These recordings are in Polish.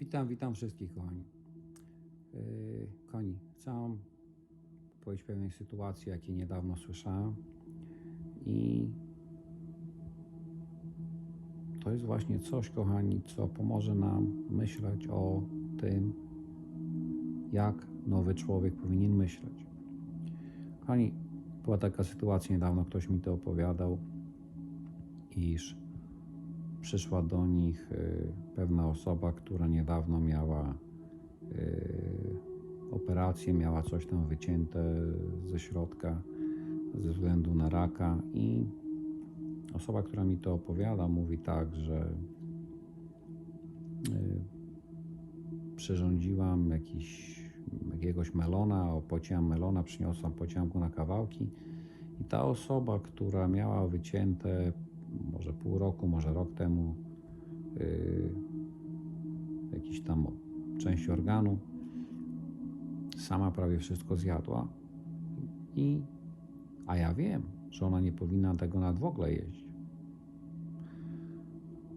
Witam, witam wszystkich kochani. Yy, kochani, chcę powiedzieć pewnej sytuacji, jakiej niedawno słyszałem i to jest właśnie coś, kochani, co pomoże nam myśleć o tym, jak nowy człowiek powinien myśleć. Kochani, była taka sytuacja niedawno, ktoś mi to opowiadał, iż przyszła do nich y, pewna osoba, która niedawno miała y, operację, miała coś tam wycięte ze środka ze względu na raka i osoba, która mi to opowiada, mówi tak, że y, przyrządziłam jakiś, jakiegoś melona, opociłam melona, przyniosłam, pociąłam go na kawałki i ta osoba, która miała wycięte może pół roku, może rok temu yy, jakiś tam część organu, sama prawie wszystko zjadła i a ja wiem, że ona nie powinna tego nad w ogóle jeść.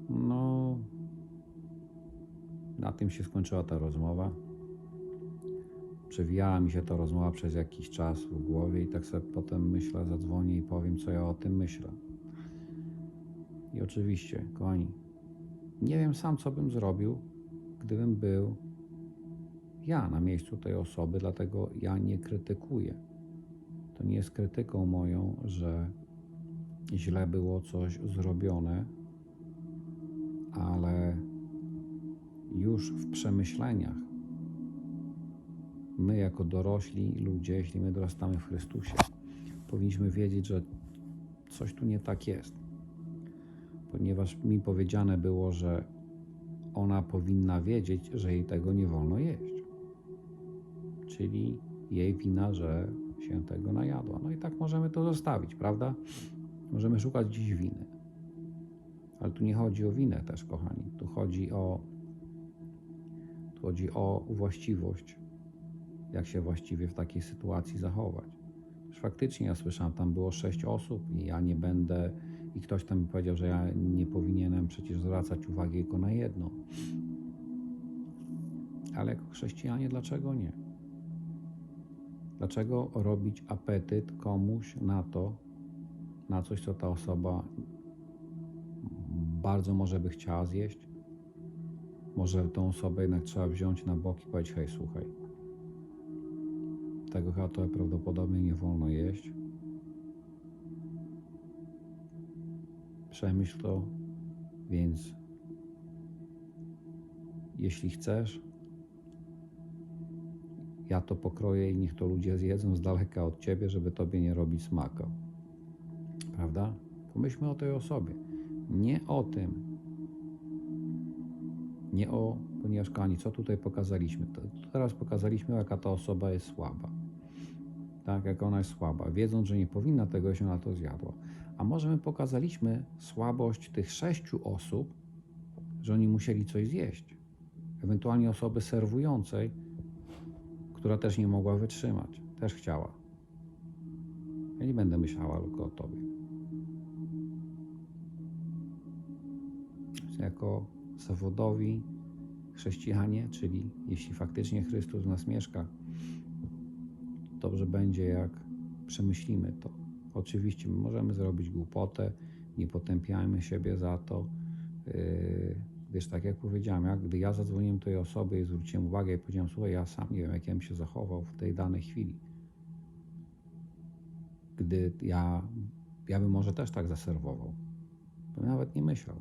No, na tym się skończyła ta rozmowa. Przewijała mi się ta rozmowa przez jakiś czas w głowie i tak sobie potem myślę, zadzwonię i powiem, co ja o tym myślę. I oczywiście, kochani, nie wiem sam, co bym zrobił, gdybym był ja na miejscu tej osoby, dlatego ja nie krytykuję. To nie jest krytyką moją, że źle było coś zrobione, ale już w przemyśleniach my, jako dorośli ludzie, jeśli my dorastamy w Chrystusie, powinniśmy wiedzieć, że coś tu nie tak jest ponieważ mi powiedziane było, że ona powinna wiedzieć, że jej tego nie wolno jeść. Czyli jej wina, że się tego najadła. No i tak możemy to zostawić, prawda? Możemy szukać dziś winy. Ale tu nie chodzi o winę też, kochani. Tu chodzi o tu chodzi o właściwość, jak się właściwie w takiej sytuacji zachować. Już faktycznie ja słyszałem, tam było sześć osób i ja nie będę i ktoś tam mi powiedział, że ja nie powinienem przecież zwracać uwagi tylko na jedno. Ale jako chrześcijanie, dlaczego nie? Dlaczego robić apetyt komuś na to, na coś, co ta osoba bardzo może by chciała zjeść? Może tą osobę jednak trzeba wziąć na bok i powiedzieć: Hej, słuchaj, tego chyba prawdopodobnie nie wolno jeść. Przemyśl to, więc jeśli chcesz, ja to pokroję i niech to ludzie zjedzą z daleka od ciebie, żeby tobie nie robić smaka. Prawda? Pomyślmy o tej osobie. Nie o tym. Nie o, ponieważ kochani, co tutaj pokazaliśmy? To, teraz pokazaliśmy, jaka ta osoba jest słaba. Tak, jak ona jest słaba. Wiedząc, że nie powinna tego, się na to zjadła. A może my pokazaliśmy słabość tych sześciu osób, że oni musieli coś zjeść. Ewentualnie osoby serwującej, która też nie mogła wytrzymać, też chciała. Ja nie będę myślała tylko o tobie. Jako zawodowi chrześcijanie, czyli jeśli faktycznie Chrystus w nas mieszka, dobrze będzie, jak przemyślimy to. Oczywiście możemy zrobić głupotę, nie potępiajmy siebie za to. Yy, wiesz, tak jak powiedziałem, jak gdy ja zadzwoniłem tej osoby i zwróciłem uwagę i powiedziałem, słuchaj, ja sam nie wiem, jak ja bym się zachował w tej danej chwili. Gdy ja, ja bym może też tak zaserwował. Bym nawet nie myślał.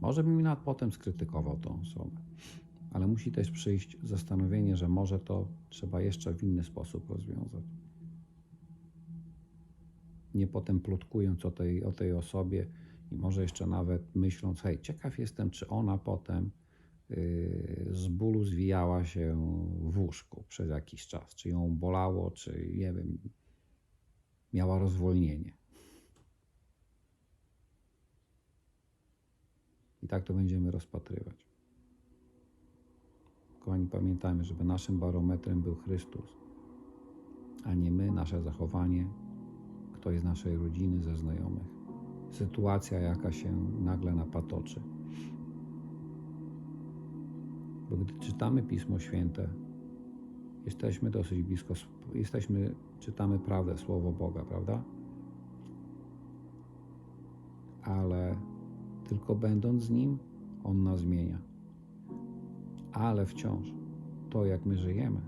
Może bym nawet potem skrytykował tą osobę. Ale musi też przyjść zastanowienie, że może to trzeba jeszcze w inny sposób rozwiązać nie potem plotkując o tej, o tej osobie i może jeszcze nawet myśląc, hej, ciekaw jestem, czy ona potem yy, z bólu zwijała się w łóżku przez jakiś czas, czy ją bolało, czy nie wiem, miała rozwolnienie. I tak to będziemy rozpatrywać. Kochani, pamiętajmy, żeby naszym barometrem był Chrystus, a nie my, nasze zachowanie, ktoś z naszej rodziny, ze znajomych. Sytuacja, jaka się nagle napatoczy. Bo gdy czytamy Pismo Święte, jesteśmy dosyć blisko, jesteśmy, czytamy prawdę, Słowo Boga, prawda? Ale tylko będąc z Nim, On nas zmienia. Ale wciąż to, jak my żyjemy,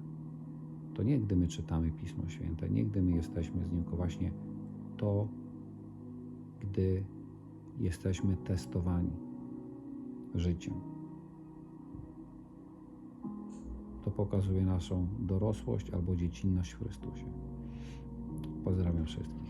to nie gdy my czytamy Pismo Święte, nie gdy my jesteśmy z Nim, tylko właśnie to, gdy jesteśmy testowani życiem. To pokazuje naszą dorosłość albo dziecinność w Chrystusie. Pozdrawiam wszystkich.